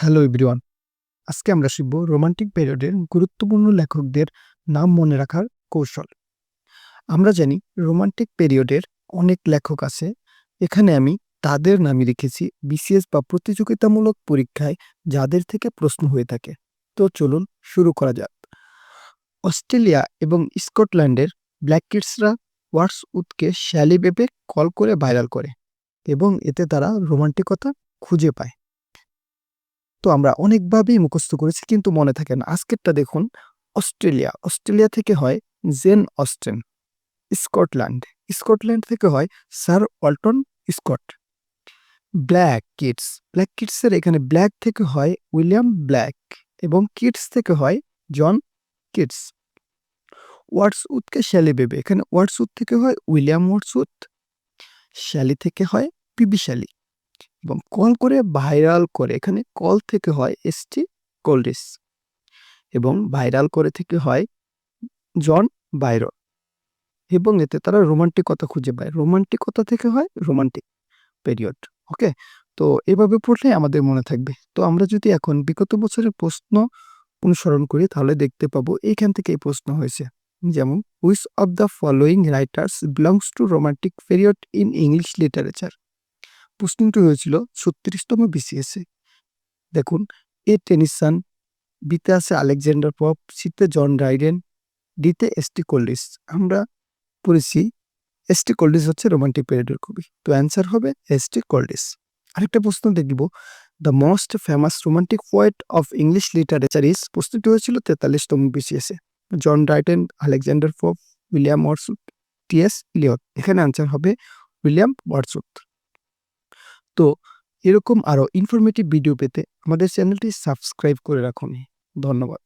Hello everyone. আজকে আমরা শিখব রোমান্টিক পিরিয়ডের গুরুত্বপূর্ণ লেখকদের নাম মনে রাখার কৌশল। আমরা জানি রোমান্টিক পিরিয়ডের অনেক লেখক আছে। এখানে আমি তাদের নামই রেখেছি বিসিএস বা প্রতিযোগিতামূলক পরীক্ষায় যাদের থেকে প্রশ্ন হয়ে থাকে। তো চলুন শুরু করা যাক। অস্ট্রেলিয়া এবং স্কটল্যান্ডের ব্ল্যাক কিডসরা ওয়াটসউডকে শ্যালি বেবে কল করে ভাইরাল করে এবং এতে তারা রোমান্টিকতা খুঁজে পায়। তো আমরা অনেকভাবেই মুখস্থ করেছি, কিন্তু মনে থাকে না। আজকেরটা দেখুন, অস্ট্রেলিয়া। অস্ট্রেলিয়া থেকে হয় জেন অস্টেন, স্কটল্যান্ড। স্কটল্যান্ড থেকে হয় sir Walton Scott. Black kids. Black কিডসের এখানে ব্ল্যাক থেকে হয় উইলিয়াম ব্ল্যাক এবং কিডস থেকে হয় জন কিডস। ওয়াটসউডকে শ্যালি বেবে। এখানে ওয়াটসউড থেকে হয় উইলিয়াম ওয়াটসউড শ্যালি থেকে হয় পিবি শ্যালি। এবং কল করে ভাইরাল করে, এখানে কল থেকে হয় এসটি কোল্ডিস এবং ভাইরাল করে থেকে হয় জন বাইরন এবং এতে তারা রোমান্টিকতা খুঁজে পায়। রোমান্টিকতা থেকে হয় রোমান্টিক পিরিয়ড ওকে তো এভাবে পড়লে আমাদের মনে থাকবে। তো আমরা যদি এখন বিগত বছরের প্রশ্ন অনুসরণ করি, তাহলে দেখতে পাবো এইখান থেকে এই প্রশ্ন হয়েছে। যেমন which of the following writers belongs to romantic period in English literature প্রশ্নটি হয়েছিল ছত্রিশতম বিসিএসে দেখুন, এ টেনিসান বিতে আছে আলেকজান্ডার পপ, সিতে জন রাইডেন ডিতে এসটি কোল্ডিস। আমরা পড়েছি এসটি কোল্ডিস হচ্ছে রোমান্টিক পিরিয়ডের কবি। তো অ্যান্সার হবে এসটি কোল্ডিস। আরেকটা প্রশ্ন দেখব, the most famous romantic poet of English literature is প্রশ্নটি হয়েছিল তেতাল্লিশতম বিসিএসে John Dryden Alexander Pope, William Wordsworth TS Eliot. এখানে অ্যান্সার হবে উইলিয়াম ওয়াটসুট তো এরকম আরও ইনফরমেটিভ ভিডিও পেতে আমাদের চ্যানেলটি সাবস্ক্রাইব করে রাখুন। ধন্যবাদ।